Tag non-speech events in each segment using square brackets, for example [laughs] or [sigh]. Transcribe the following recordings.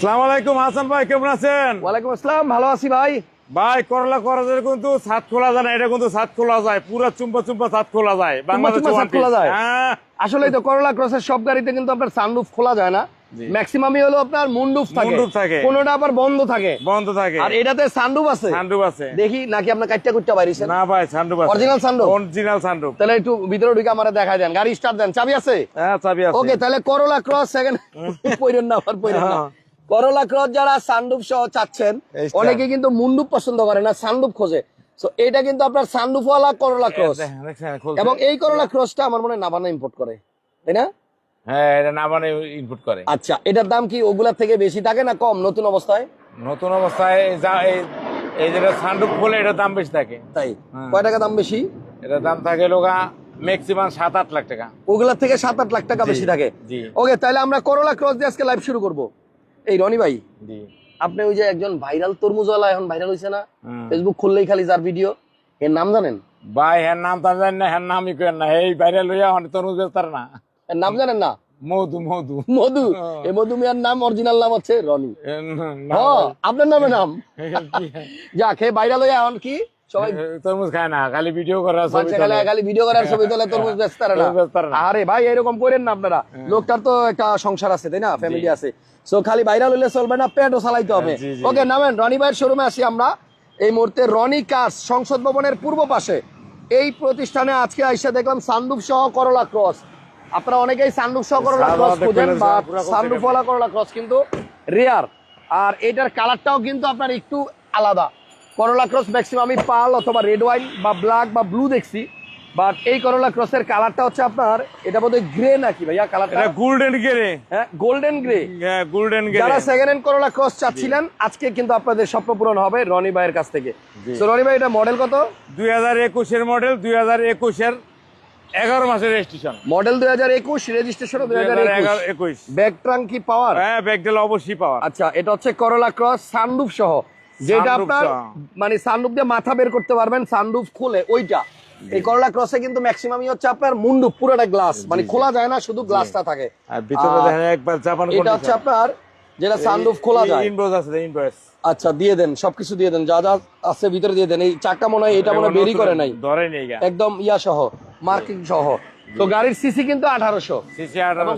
সালাম আলাইকুম হাসান ভাই কেমন আছেন? ওয়ালাইকুম আসসালাম ভালো আছি ভাই। ভাই করলা করা যায় কিন্তু ছাদ খোলা যায় না এটা কিন্তু ছাদ খোলা যায় পুরো চুম্পা চুম্পা ছাদ খোলা যায় বাংলাদেশে ছাদ খোলা যায়? হ্যাঁ। আসলে তো করলা ক্রসের সব গাড়িতে কিন্তু আপনার সানরুফ খোলা যায় না। ম্যাক্সিমামই হলো আপনার থাকে। থাকে। কোনোটা আবার বন্ধ থাকে। বন্ধ থাকে। আর এটাতে সানরুফ আছে। সানরুফ আছে। দেখি নাকি আপনার কাটটা কুটটা বাইরেছেন না ভাই সানরুফ আছে। Original sunroof? অরিজিনাল সানরুফ তাহলে একটু ভিতরে ঢুকে আমার দেখাই দেন। গাড়ি স্টার্ট দেন। চাবি আছে? হ্যাঁ চাবি আছে। ওকে তাহলে করলা ক্রস সেকেন্ড পইরেন না আবার পইরেন না। হ্যাঁ। করলা ক্রস যারা সহ চাচ্ছেন অনেকে কিন্তু মুন্ডুপ পছন্দ করে না খোঁজে। তো এটা কিন্তু আপনার সানরুপওয়ালা করলা ক্রস। এবং এই করলা ক্রসটা আমার মনে নাবানা ইম্পোর্ট করে তাই না? হ্যাঁ এটা না করে। আচ্ছা এটার দাম কি ওগুলার থেকে বেশি থাকে না কম নতুন অবস্থায়? নতুন অবস্থায় যা এই- যেটা খোলে এটার দাম বেশি থাকে। তাই। কয় টাকা দাম বেশি? এটার দাম থাকে লোকা ম্যাক্সিমাম সাত আট লাখ টাকা। ওগুলার থেকে সাত আট লাখ টাকা বেশি থাকে। ওকে তাহলে আমরা করলা ক্রস দিয়ে আজকে লাইভ শুরু করব। এই রনি ভাই আপনি ওই যে একজন ভাইরাল তরমুজওয়ালা এখন ভাইরাল হয়েছে না ফেসবুক খুললেই খালি যার ভিডিও এর নাম জানেন? ভাই হ্যার নাম তার জানি না হ্যার নামই কেন না এই বাইরে লইয়া অনেক তরমুজ বেচতার না। এর নাম জানেন না? মধু মধু। মধু। এই মধু মিয়ার নাম অরিজিনাল নাম হচ্ছে রনি। এ, আপনার নামে নাম। [laughs] যাক হে ভাইরাল হয়ে এখন কি? সবাই তরমুজ খায় না খালি ভিডিও করা ছবি তোলে। খালি ভিডিও করার ছবি তোলে [laughs] তরমুজ বেচতে না। তরমুজ বেচতে পারে না। আরে ভাই এরকম করেন না আপনারা। লোকটার তো একটা সংসার আছে তাই না? ফ্যামিলি আছে। সো খালি ভাইরাল হইলে চলবে না পেটও চালাইতে হবে। জি, জি। ওকে নামেন রনি ভাইয়ের শোরুমে আসি আমরা। এই মুহূর্তে রনি কার্স সংসদ ভবনের পূর্ব পাশে। এই প্রতিষ্ঠানে আজকে আইসা দেখলাম সানরুফ সহ করলা ক্রস আপনারা অনেকেই সানরুফ সহ করলা ক্রস খোঁজেন বা পুরা করতে সানরুফ ওয়ালা করলা ক্রস কিন্তু রেয়ার আর এটার কালারটাও কিন্তু আপনার একটু আলাদা। করলা ক্রস ম্যাক্সিমাম আমি পাল অথবা রেড ওয়াইন বা ব্ল্যাক বা ব্লু দেখছি বাট এই করলা ক্রসের কালারটা হচ্ছে আপনার এটা বোধহয় গ্রে নাকি ভাইয়া কালারটা এটা গোল্ডেন গ্রে হ্যাঁ গোল্ডেন গ্রে হ্যাঁ গোল্ডেন গ্রে যারা সেকেন্ড হ্যান্ড করলা ক্রস চাচ্ছিলেন আজকে কিন্তু আপনাদের স্বপ্ন পূরণ হবে রনি ভাইয়ের কাছ থেকে। তো রনি ভাই এটা মডেল কত? দুই হাজার একুশের মডেল দুই হাজার একুশের এগারো মাসের রেজিস্ট্রেশন মডেল দুই হাজার একুশ রেজিস্ট্রেশন দুই হাজার এগারো একুশ। ব্যাক ট্রাঙ্ক কি পাওয়ার হ্যাঁ ব্যাগডেল অবশ্যই পাওয়া আচ্ছা এটা হচ্ছে করলা ক্রস সানরুফ সহ। যেটা আপনার মানে সানরুফ দিয়ে মাথা বের করতে পারবেন সানরুফ খুলে ওইটা। এই করলা ক্রসে কিন্তু ম্যাক্সিমামই হচ্ছে আপনার মুন্ডু পুরোটা গ্লাস মানে খোলা যায় না শুধু গ্লাসটা থাকে। আর ভিতরে দেখেন একবার জাপান এটা হচ্ছে আপনার যেটা সানরুফ খোলা যায়। ইনভয়েস আছে ইনভয়েস আচ্ছা দিয়ে দেন সবকিছু দিয়ে দেন যা যা আছে ভিতরে দিয়ে দেন। এই চাকা মনে হয় এটা মনে বেরি করে নাই। ধরে নেই একদম ইয়া সহ মার্কিং সহ। তো গাড়ির সিসি কিন্তু আঠারোশো।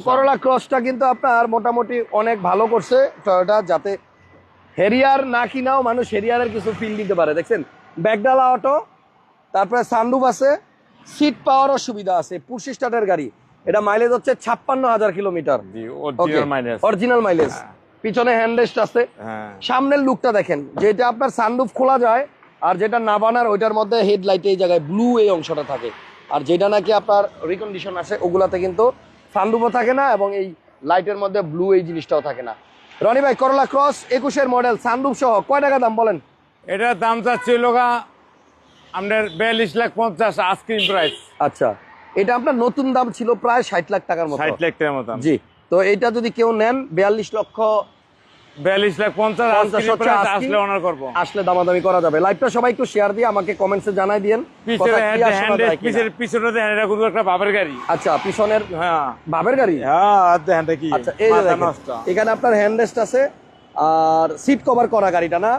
করলা ক্রসটা কিন্তু আপনার মোটামুটি অনেক ভালো করছে টয়োটা যাতে হেরিয়ার না কিনাও মানুষ হেরিয়ারের কিছু ফিল দিতে পারে দেখছেন? ব্যাগডালা অটো তারপরে সানরুফ আছে সিট পাওয়ারও সুবিধা আছে পুরসি স্টার্টের গাড়ি। এটা মাইলেজ হচ্ছে ছাপ্পান্ন হাজার কিলোমিটার অরিজিনাল মাইলেজ পিছনে হ্যান্ডরেস্ট আছে। হ্যাঁ। সামনের লুকটা দেখেন যেটা আপনার সানরুফ খোলা যায় আর যেটা না বানার ওইটার মধ্যে হেডলাইট এই জায়গায় ব্লু এই অংশটা থাকে। আর যেটা নাকি আপনার রিকন্ডিশন আছে ওগুলাতে কিন্তু সানরুফও থাকে না এবং এই লাইটের মধ্যে ব্লু এই জিনিসটাও থাকে না। রনি ভাই করলা ক্রস একুশের মডেল সানরুফ সহ কয় টাকা দাম বলেন? এটার দাম চাচ্ছি লোকা আপনার বিয়াল্লিশ লাখ পঞ্চাশ আইসক্রিম প্রাইস আচ্ছা এটা আপনার নতুন দাম ছিল প্রায় ষাট লাখ টাকার মতো। ষাট লাখ টাকার মতো। জি তো এটা যদি কেউ নেন বিয়াল্লিশ লক্ষ বিয়াল্লিশ লাখ পঞ্চাশ পঞ্চাশ আইসক্রিম হচ্ছে আসলে অনার করব। আসলে দামাদামি করা যাবে। লাইভটা সবাই একটু শেয়ার দিয়ে আমাকে কমেন্টসে জানাই দিয়েন। পিছনে কথা clear শোনা যায় কিনা। পিছনে পিছনে দেখেন এটা কিন্তু একটা বাপের গাড়ি। আচ্ছা পিছনের হ্যাঁ। বাবের গাড়ি? হ্যাঁ দেখেন কি? আচ্ছা এই এখানে আপনার হ্যান্ড রেস্ট আছে আর সিট কভার করা গাড়িটা না?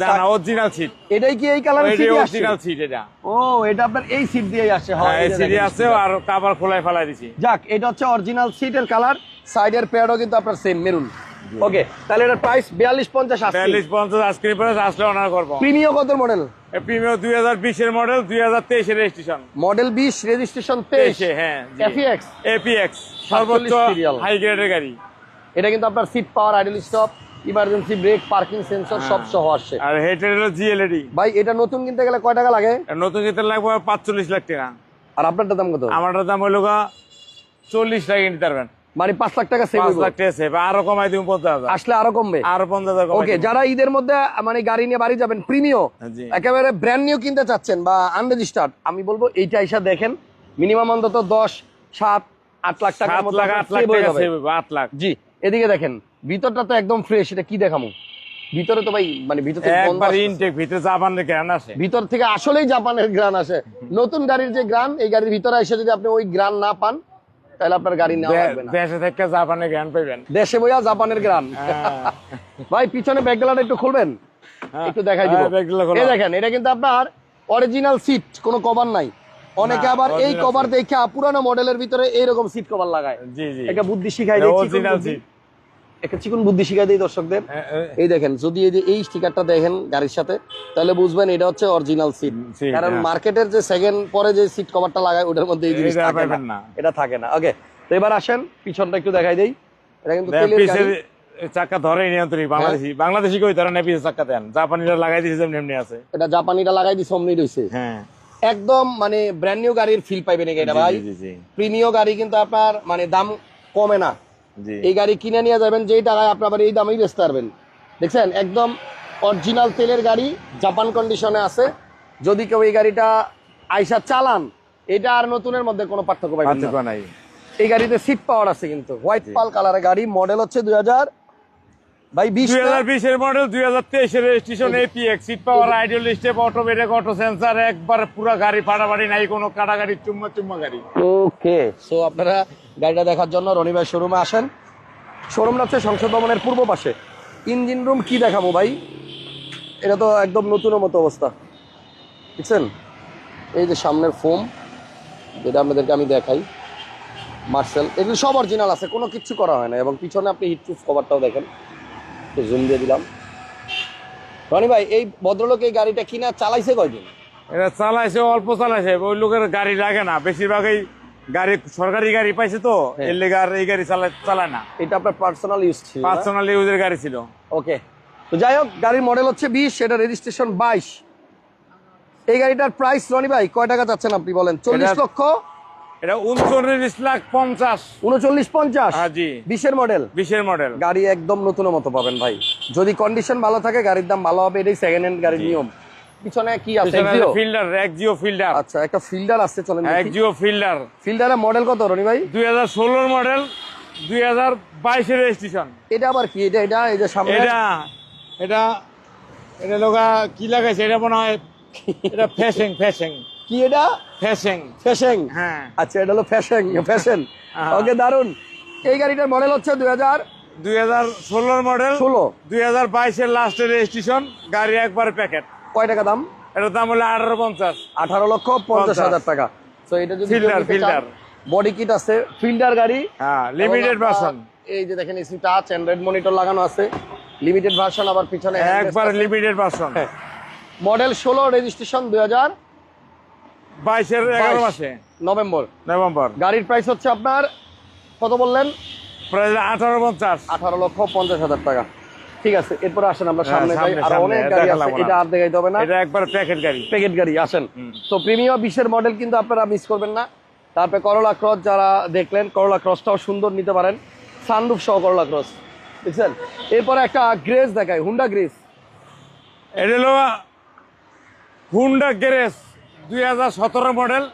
না না অরিজিনাল সিট এটাই কি এই কালারের এটি সিট অরিজিনাল সিট এটা। ও এটা আপনার এই সিট দিয়েই আসে হ্যাঁ এই সিটি আছে আর কাবার খোলায় ফেলাই দিছি। যাক এটা হচ্ছে অরিজিনাল সিটের কালার সাইডের প্যাডও কিন্তু আপনার সেম মেরুন ওকে তাহলে এটার প্রাইস বিয়াল্লিশ পঞ্চাশ বিয়াল্লিশ পঞ্চাশ আইসক্রিম প্রাইস আসলে অনার করব। প্রিমিয় কত মডেল প্রিমিয়াম দুই হাজার বিশের মডেল দুই হাজার তেইশের রেজিস্ট্রেশন মডেল বিশ রেজিস্ট্রেশন তেইশ। হ্যাঁ এফিএক্স এপিএক্স সর্বোচ্চ। হাই গ্রেডের গাড়ি। এটা কিন্তু আপনার seat power idle stop emergency brake parking sensor সব সহ আসছে। আর হেটের হলো জিএলএডি ভাই এটা নতুন কিনতে গেলে কয় টাকা লাগে? নতুন যেতে লাগবে পাঁচচল্লিশ লাখ টাকা। আর আপনারটা দাম কত? আমারটার দাম হইল গা চল্লিশ লাখ নিতে পারবেন। মানে পাঁচ লাখ টাকা সেভ পাঁচ লাখ টাকা সেভ আরও কমাই দিব পঞ্চাশ হাজার। আসলে আরও কমবে। আরও পঞ্চাশ হাজার ওকে যারা ঈদের মধ্যে মানে গাড়ি নিয়ে বাড়ি যাবেন প্রিমিয় একেবারে ব্র্যান্ড নিউ কিনতে চাচ্ছেন বা আনরেজিস্টার্ড আমি বলব এইটা এসা দেখেন মিনিমাম অন্তত দশ সাত আট লাখ সাত মতো লাখ আট লাখ টাকা আট লাখ। জি এদিকে দেখেন ভিতরটা তো একদম ফ্রেশ এটা কি দেখামু? ভিতরে তো ভাই মানে ভিতর থেকে একবার ইনটেক ভিতরে জাপানের জ্ঞান আসে। ভিতর থেকে আসলেই জাপানের গ্রান আসে। [laughs] নতুন গাড়ির যে গ্রান এই গাড়ির ভিতরে এসে যদি আপনি ওই গ্রান না পান তাহলে আপনার গাড়ি নেওয়া লাগবে না। দেশে থেকে জাপানের পাবেন দেশে বইয়া জাপানের হ্যাঁ। ভাই পিছনে ব্যাকগ্রাউন্ড একটু খুলবেন? হ্যাঁ। একটু দেখাই দিব। হ্যাঁ। এই দেখেন এটা কিন্তু আপনার অরিজিনাল সিট কোনো কভার নাই। অনেকে আবার এই কভার। দেখে পুরানো মডেলের ভিতরে এইরকম সিট কভার লাগায়। জি জি। একটা বুদ্ধি শিখাই দিই চিকন অরিজিনাল বুদ্ধি। সিট একটা চিকন বুদ্ধি শিখাই দিই দর্শকদের। এই দেখেন যদি এই যে এই স্টিকারটা দেখেন গাড়ির সাথে তাহলে বুঝবেন এটা হচ্ছে অরিজিনাল সিট কারণ হ্যাঁ। মার্কেটের যে সেকেন্ড পরে যে সিট কভারটা লাগায় ওটার মধ্যে এই জিনিস থাকে না। এটা থাকে না। ওকে তো এবার আসেন পিছনটা একটু দেখাই দেই। এটা কিন্তু তেলের গাড়ি। চাক্কা ধরে নিয়ন্ত্রণ বাংলাদেশি বাংলাদেশি কই ধরে না পিছের চাক্কা দেন জাপানিরা লাগাই দিয়েছে যেমনি এমনি আছে। এটা জাপানিটা লাগাই দিছে অমনি রইছে। হ্যাঁ। একদম মানে ব্র্যান্ড নিউ গাড়ির ফিল পাইবেন এটা ভাই। প্রিমিয় গাড়ি কিন্তু আপনার মানে দাম কমে না। এই গাড়ি কিনে নিয়ে যাবেন যেই টাকায় আপনার এই দামেই বেচতে পারবেন। দেখছেন? একদম অরিজিনাল তেলের গাড়ি জাপান কন্ডিশনে আছে। যদি কেউ এই গাড়িটা আইসা চালান এটা আর নতুনের মধ্যে কোনো পার্থক্য পাইবেন পার্থক্য নাই। এই গাড়িতে সিট পাওয়ার আছে কিন্তু। হোয়াইট পাল কালারের গাড়ি মডেল হচ্ছে দুই হাজার ভাই বিশ দুই হাজার বিশের মডেল দুই হাজার তেইশের registration apex seat power ideal step automatic auto sensor একবার পুরো গাড়ি ফাটাফাটি নাই কোনো কাটা গাড়ি চুম্মা চুম্মা গাড়ি। ওকে সো আপনারা গাড়িটা দেখার জন্য রনি ভাই শোরুমে আসেন। শোরুমটা হচ্ছে সংসদ ভবনের পূর্ব পাশে। ইঞ্জিন রুম কি দেখাবো ভাই? এটা তো একদম নতুনের মতো অবস্থা। বুঝছেন এই যে সামনের ফোম, যেটা আপনাদেরকে আমি দেখাই। মার্সেল, এগুলো সব অরিজিনাল আছে, কোনো কিচ্ছু করা হয় না। এবং পিছনে আপনি হিটপ্রুফ কভারটাও দেখেন। তো জুম দিয়ে দিলাম। রনি ভাই, এই ভদ্রলোক এই গাড়িটা কিনা চালাইছে কয়দিন? এটা চালাইছে, অল্প চালাইছে। ওই লোকের গাড়ি লাগে না। বেশিরভাগই গাড়ি সরকারি গাড়ি পাইছে তো হ্যাঁ। এর লেগে আর এই গাড়ি চালায় না। এটা আপনার পার্সোনাল ইউজ ছিল পার্সোনাল ইউজের গাড়ি ছিল। ওকে তো যাই হোক গাড়ির মডেল হচ্ছে বিশ সেটা রেজিস্ট্রেশন বাইশ। এই গাড়িটার প্রাইস রনি ভাই কয় টাকা চাচ্ছেন আপনি বলেন? চল্লিশ লক্ষ? এটা উনচল্লিশ লাখ পঞ্চাশ। উনচল্লিশ পঞ্চাশ? হ্যাঁ জি। বিশের মডেল বিশের মডেল গাড়ি একদম নতুনের মতো পাবেন ভাই। যদি কন্ডিশন ভালো থাকে গাড়ির দাম ভালো হবে এটাই সেকেন্ড হ্যান্ড গাড়ির নিয়ম। পিছনে কি আছে? Exio? ফিল্ডার এক জিও ফিল্ডার। আচ্ছা একটা ফিল্ডার আছে চলেন এক জিও ফিল্ডার। ফিল্ডারের মডেল কত রনি ভাই? দুই হাজার ষোলোর মডেল দুই হাজার বাইশের রেজিস্ট্রেশন এটা আবার কি? এটা এটা এই যে সামনে এটা এটা এটা লোকা কি লাগাইছে? এটা মনে হয় এটা ফ্যাশন ফ্যাশন। কি এটা? ফ্যাশন। ফ্যাশন? হ্যাঁ। আচ্ছা এটা হলো ফ্যাশন ফ্যাশন। ওকে দারুণ এই গাড়িটার মডেল হচ্ছে দুই হাজার দুই হাজার ষোলোর মডেল ষোলো। দুই হাজার বাইশের লাস্টের রেজিস্ট্রেশন গাড়ি একবার প্যাকেট কয় টাকা দাম? এটার দাম হলো আঠারো পঞ্চাশ। আঠারো লক্ষ পঞ্চাশ। হাজার টাকা। তো এটা যদি Fielder, fielder। বডি কিট আছে ফিল্ডার গাড়ি। হ্যাঁ লিমিটেড ভার্সন আপনার এই যে দেখেন এসি টাচ অ্যান্ড্রয়েড মনিটর লাগানো আছে। লিমিটেড ভার্সন আবার পিছনে একবার লিমিটেড ভার্সন মডেল ষোলো রেজিস্ট্রেশন দুই হাজার বাইশের এগারো মাসে। নভেম্বর। নভেম্বর। গাড়ির প্রাইস হচ্ছে আপনার কত বললেন? প্রায় আঠারো পঞ্চাশ। আঠারো লক্ষ পঞ্চাশ হাজার টাকা। ঠিক আছে এরপরে আসেন আমরা হ্যাঁ, সামনে যাই। আর অনেক গাড়ি আছে এটা আর দেখাইতে হবে না। এটা একবার প্যাকেট গাড়ি। প্যাকেট গাড়ি আসেন। তো প্রিমিয়াম বিশের মডেল কিন্তু আপনারা মিস করবেন না। তারপরে করলা ক্রস যারা দেখলেন করলা ক্রসটাও সুন্দর নিতে পারেন। সানরুফ সহ করলা ক্রস বুঝছেন এরপরে একটা গ্রেস দেখায় হুন্ডা গ্রেস এটা হলো হুন্ডা গ্যারেজ দুই মডেল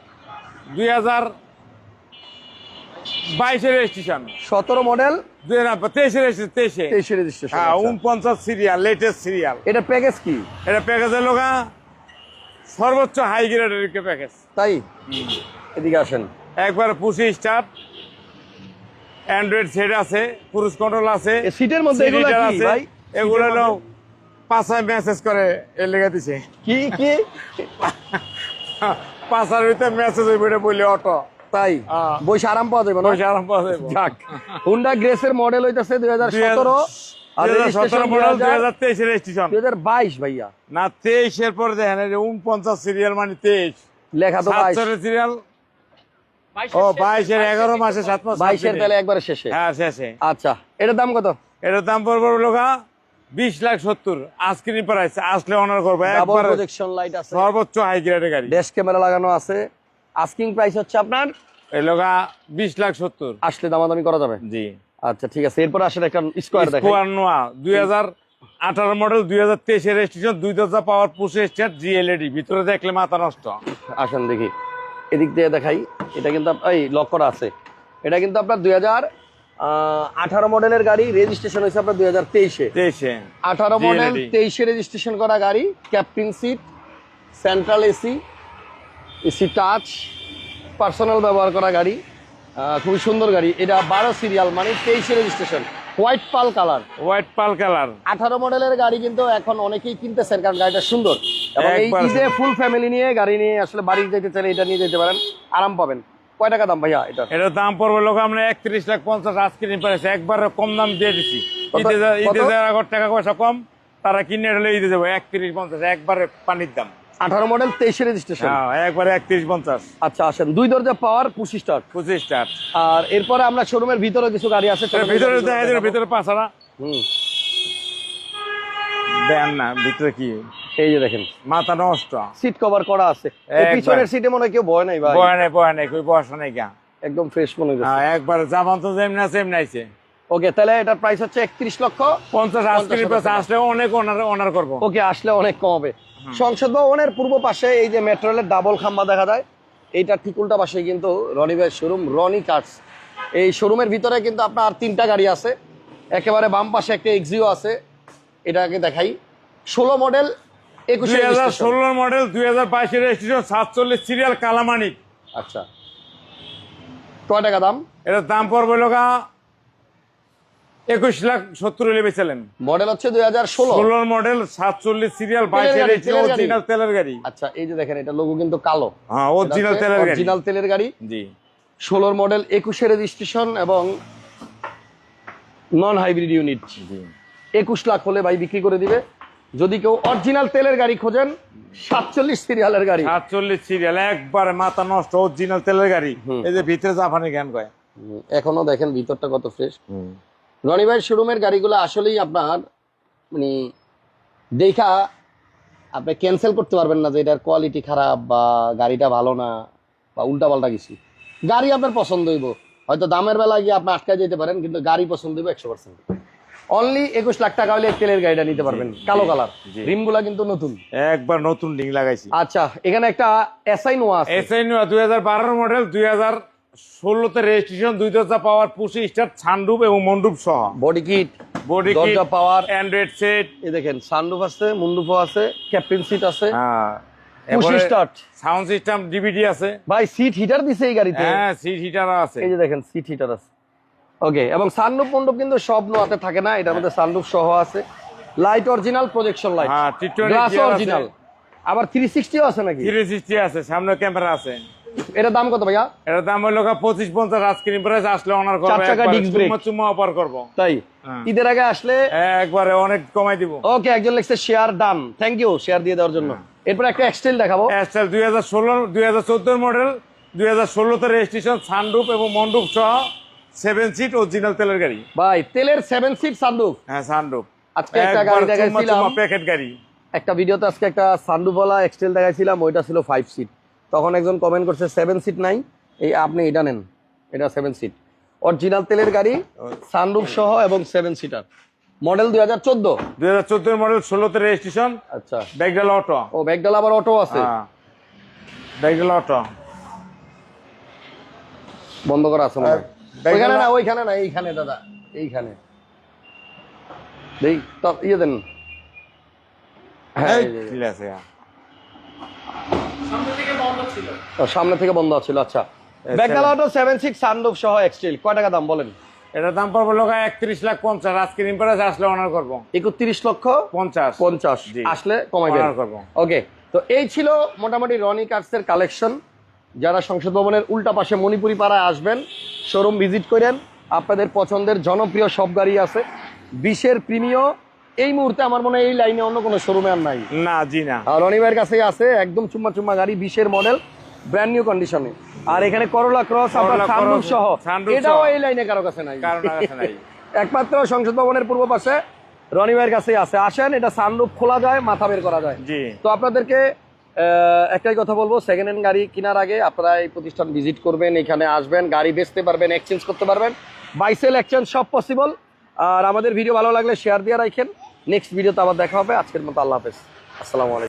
দুই হাজার বাইশের রেজিস্ট্রেশন সতেরো মডেল হ্যাঁ লোকা সর্বোচ্চ হাই গ্রেডের প্যাকেজ তাই? এদিকে আসেন। একবার পুষি স্টার্ট অ্যান্ড্রয়েড সেট আছে পুরুষ কন্ট্রোল আছে সিটের মধ্যে এগুলো কি ভাই? এগুলো হলো পাঁচায় মেসেজ করে লেগে দিছে। কি কি? [laughs] পাঁচার ভিতরে মেসেজ হইবে এটা অটো। তাই। আরাম পাওয়া যাবে আরাম পাওয়া যাবে যাক হুন্ডা গ্রেসের মডেল হইতাছে দুই হাজার সতেরো। আর সতেরো মডেল দুই হাজার তেইশের রেজিস্ট্রেশন দুই হাজার বাইশ ভাইয়া। না তেইশের পরে দেখেন উনপঞ্চাশ সিরিয়াল মানে তেইশ। লেখা তো সিরিয়াল ও বাইশের এগারো মাসে সাত মাস বাইশের তাহলে একবারে শেষে। হ্যাঁ শেষে। আচ্ছা এটার দাম কত? এটার দাম পড়বে লোকা বিশ লাখ সত্তর। আজকের প্রাইস আসলে অনার করব। ডাবল একবার প্রজেকশন লাইট আছে। সর্বোচ্চ হাই গ্রেডের গাড়ি। ড্যাশ ক্যামেরা লাগানো আছে। আস্কিং প্রাইস হচ্ছে আপনার? এই লোকা বিশ লাখ সত্তর। আসলে দামাদামি করা যাবে? জি। আচ্ছা ঠিক আছে। এরপর আসলে একটা স্কোয়ার স্কোয়ার নোয়া দুই হাজার আঠারো মডেল দুই হাজার তেইশের রেজিস্ট্রেশন দুই দরজা পাওয়ার পুষে স্টেট জিএলএডি ভিতরে দেখলে মাথা নষ্ট। আসেন দেখি। এদিক দিয়ে দেখাই। এটা কিন্তু এই লক করা আছে। এটা কিন্তু আপনার দুই হাজার আঠারো মডেলের গাড়ি। রেজিস্ট্রেশন হয়েছে আপনার দুই হাজার তেইশে। তেইশে। আঠারো মডেল GLD তেইশে রেজিস্ট্রেশন করা গাড়ি। Captain seat central AC AC touch personal ব্যবহার করা গাড়ি খুবই সুন্দর গাড়ি। এটা বারো সিরিয়াল মানে তেইশে registration white pearl colour white pearl colour আঠারো মডেলের গাড়ি কিন্তু এখন অনেকেই কিনতেছেন কারণ গাড়িটা সুন্দর। এবং এই ঈদে ফুল ফ্যামিলি নিয়ে গাড়ি নিয়ে আসলে বাড়ি যেতে চাইলে এটা নিয়ে যেতে পারেন। আরাম পাবেন। কয় টাকা দাম ভাইয়া এটা? এটার দাম পড়বে লোক আমরা একত্রিশ লাখ পঞ্চাশ আজকের প্রাইস একবার কম দাম দিয়ে দিচ্ছি ঈদে যারা টাকা পয়সা কম তারা কিনে হলে ঈদে যাব। একত্রিশ পঞ্চাশ একবারে পানির দাম। আঠারো মডেল তেইশে রেজিস্ট্রেশন হ্যাঁ একবারে একত্রিশ পঞ্চাশ। আচ্ছা আসেন। দুই দরজা পাওয়ার পঁচিশ স্টার্ট পঁচিশ টাকা আর এরপরে আমরা শোরুমের ভিতরে কিছু গাড়ি আছে ভিতরে দেখা যায় ভিতরে পাঁচারা। হুম, দেন না ভিতরে কি? এই যে দেখেন। মাথা নষ্ট। সিট কভার করা আছে। পিছনের সিটে মনে হয় কেউ নাই ভাই। বয় নাই বয় নাই কই নাই গা। একদম ফ্রেশ মনে হচ্ছে হ্যাঁ একবার জামান তো যেমনি আছে এমনি আইছে। ওকে তাহলে এটার প্রাইস হচ্ছে একত্রিশ লক্ষ পঞ্চাশ। আসলে অনেক অনার অনার করব। ওকে আসলে অনেক কম হবে। সংসদ ভবনের পূর্ব পাশে এই যে মেট্রো রেলের ডাবল খাম্বা দেখা যায় এইটার ঠিক উল্টা পাশে কিন্তু রনি ভাইয়ের শোরুম রনি কার্স এই শোরুমের ভিতরে কিন্তু আপনার তিনটা গাড়ি আছে। একেবারে বাম পাশে একটা এক্সিও আছে। এটাকে দেখাই। ষোলো মডেল একুশে। ষোলোর মডেল দুই হাজার বাইশের রেজিস্ট্রেশন সাতচল্লিশ সিরিয়াল কালামানিক। আচ্ছা। কয় টাকা দাম? এটার দাম পড়বে লোকা একুশ লাখ সত্তর হলে বেচালেন মডেল হচ্ছে দুই হাজার ষোলো। ষোলোর মডেল সাতচল্লিশ সিরিয়াল বাইশের তেলের গাড়ি। অরিজিনাল তেলের গাড়ি। আচ্ছা এই যে দেখেন এটা লোগো কিন্তু কালো। হ্যাঁ অরিজিনাল তেলের গাড়ি। অরিজিনাল তেলের গাড়ি। জি। ষোলোর মডেল একুশে রেজিস্ট্রেশন এবং নন হাইব্রিড ইউনিট জি। একুশ লাখ হলে ভাই বিক্রি করে দিবে। যদি কেউ অরিজিনাল তেলের গাড়ি খোঁজেন সাতচল্লিশ সিরিয়ালের গাড়ি। সাতচল্লিশ সিরিয়াল একবার মাথা নষ্ট অরিজিনাল তেলের গাড়ি। এই যে ভিতরে জাপানি জ্ঞান কয়। এখনও দেখেন ভিতরটা কত ফ্রেশ রনি ভাই শোরুমের গাড়িগুলো আসলেই আপনার মানে দেখা আপনি ক্যান্সেল করতে পারবেন না যে এটার কোয়ালিটি খারাপ বা গাড়িটা ভালো না বা উল্টা পাল্টা কিছু। গাড়ি আপনার পছন্দ হইব। হয়তো দামের বেলা গিয়ে আপনি আটকা যেতে পারেন কিন্তু গাড়ি পছন্দ হইব একশো পার্সেন্ট অনলি একুশ লাখ টাকা হলে তেলের গাড়িটা নিতে পারবেন কালো কালার। রিমগুলা কিন্তু নতুন। একবার নতুন ডিং লাগাইছি। আচ্ছা এখানে একটা এসআই নোয়া আছে। নোয়া দুই হাজার বারোর মডেল দুই হাজার ষোলোতে রেজিস্ট্রেশন দুই দরজা পাওয়ার পুষি স্টার ছান্ডুপ এবং মন্ডুপ সহ। বডি কিট বডি দরজা পাওয়ার। অ্যান্ড্রয়েড সেট এই দেখেন সানরুফ আছে মুন্ডুফো আছে ক্যাপ্টেন সিট আছে। হ্যাঁ। সাউন্ড সিস্টেম ডিভিডি আছে। ভাই সিট হিটার দিছে এই গাড়িতে। হ্যাঁ সিট হিটার আছে। এই যে দেখেন সিট হিটার আছে। ওকে এবং সানরুফ মন্ডপ কিন্তু সব নোয়াতে থাকে না এটার মধ্যে সানরুফ সহ আছে। লাইট অরিজিনাল প্রজেকশন লাইট হ্যাঁ টি টোয়েন্টি অরিজিনাল আবার থ্রি সিক্সটিও আছে নাকি? থ্রি সিক্সটি আছে সামনে ক্যামেরা আছে। এটার দাম কত ভাইয়া? এটার দাম হলো পঁচিশ পঞ্চাশ আজকের প্রাইস আসলে অনার করব চুম্মা অপার করব। তাই? হ্যাঁ। ঈদের আগে আসলে একবারে অনেক কমাই দিব। ওকে একজন লিখছে share done thank you share দিয়ে দেওয়ার জন্য। এরপর একটা এক্সটেল দেখাবো। এসএল দুই হাজার ষোলো দুই হাজার চোদ্দোর মডেল দুই হাজার ষোলোতে রেজিস্ট্রেশন সানরুপ এবং মন্ডুপ সহ সেভেন সিট অরিজিনাল তেলের গাড়ি। ভাই তেলের সেভেন সিট সানরুফ হ্যাঁ সানরুপ আজকে একটা গাড়ি দেখাইছিলাম। প্যাকেট গাড়ি। একটা ভিডিওতে আজকে একটা সানরুফওয়ালা এক্সটেল দেখাইছিলাম ওইটা ছিল ফাইভ সিট তখন একজন কমেন্ট করছে সেভেন সিট নাই। এই আপনি এটা নেন। এটা সেভেন সিট অরিজিনাল তেলের গাড়ি সানরুফ সহ এবং সেভেন সিটার মডেল দুই হাজার চোদ্দ। দুই হাজার চোদ্দোর মডেল ষোলোতে রেজিস্ট্রেশন আচ্ছা। ব্যাগডাল অটো ও ব্যাগডাল আবার অটো আছে? ব্যাগডাল অটো বন্ধ করা আছে ওইখানে না ওইখানে না এইখানে দাদা এইখানে। দেই তো ইয়ে দেন। হ্যাঁ ঠিক আছে সামনে থেকে বন্ধ ছিল আচ্ছা। ব্যাগডাল সেভেন সিক্স সানরুফ সহ এক্সটেল কয় টাকা দাম বলেন? এটার দাম পড়বে লোক একত্রিশ লাখ পঞ্চাশ আজকের ইম্পারেস আসলে অনার করব। একত্রিশ লক্ষ পঞ্চাশ। পঞ্চাশ আসলে কমাইবেন অনার করব। ওকে তো এই ছিল মোটামুটি রনি কার্সের কালেকশন। যারা সংসদ ভবনের উল্টা পাশে মণিপুরি পাড়ায় আসবেন শোরুম ভিজিট করেন। আপনাদের পছন্দের জনপ্রিয় সব গাড়ি আছে। বিশের প্রিমিয় এই মুহূর্তে আমার মনে হয় এই লাইনে অন্য কোনো শোরুমে আর নাই। না জি না। আর রনি ভাইয়ের কাছেই আছে একদম চুম্মা চুম্মা গাড়ি বিশের মডেল ব্র্যান্ড নিউ কন্ডিশনে আর এখানে করলা ক্রস আপনার সানরুফ সহ। এটাও এই লাইনে কারও কাছে নাই। কারণ আছে নাই। [laughs] একমাত্র সংসদ ভবনের পূর্ব পাশে রনি ভাইয়ের কাছেই আছে। আসেন এটা সানরুফ খোলা যায় মাথা বের করা যায়। জি। তো আপনাদেরকে একটাই কথা বলব সেকেন্ড হ্যান্ড গাড়ি কেনার আগে আপনারা এই প্রতিষ্ঠান ভিজিট করবেন এখানে আসবেন গাড়ি বেচতে পারবেন এক্সচেঞ্জ করতে পারবেন। বাইসেল এক্সচেঞ্জ সব পসিবল আর আমাদের ভিডিও ভালো লাগলে শেয়ার দিয়ে রাখেন। নেক্সট ভিডিওতে আবার দেখা হবে। আজকের মতো আল্লাহ হাফেজ। আসসালামু আলাইকুম।